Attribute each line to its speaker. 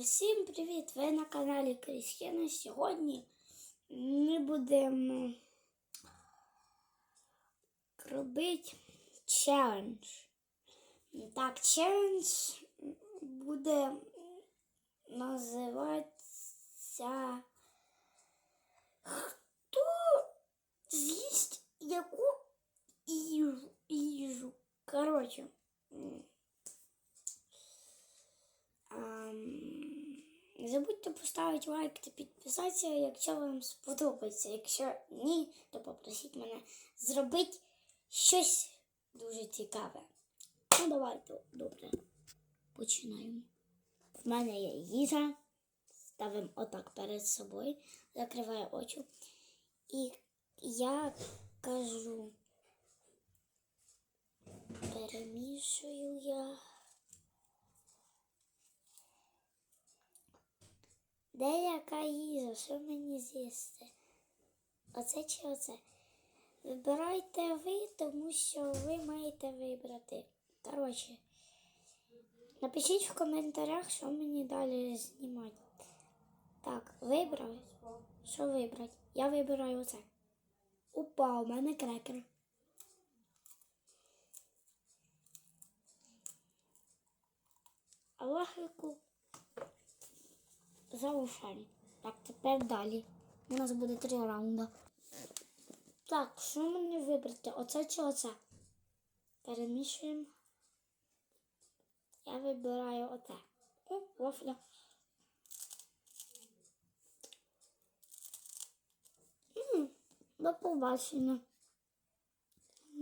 Speaker 1: Всім привіт! Ви на каналі Крістіна. Сьогодні ми будемо робити челендж. Так, челендж буде називатися Хто з'їсть яку їжу? їжу? Коротше. Не забудьте поставити лайк та підписатися, якщо вам сподобається. Якщо ні, то попросіть мене зробити щось дуже цікаве. Ну, давайте, добре. Починаємо. В мене є їжа. Ставимо отак перед собою, закриваю очі. І я кажу, перемішую я. Де яка їжа? Що мені з'їсти? Оце чи оце? Вибирайте ви, тому що ви маєте вибрати. Коротше, напишіть в коментарях, що мені далі знімати. Так, вибрали. Що вибрати? Я вибираю оце. Опа, у мене крекер. А логіку залишаємо. Так, тепер далі. У нас буде три раунди. Так, що мені вибрати? Оце чи оце? Перемішуємо. Я вибираю оце. О, вафля. До побачення.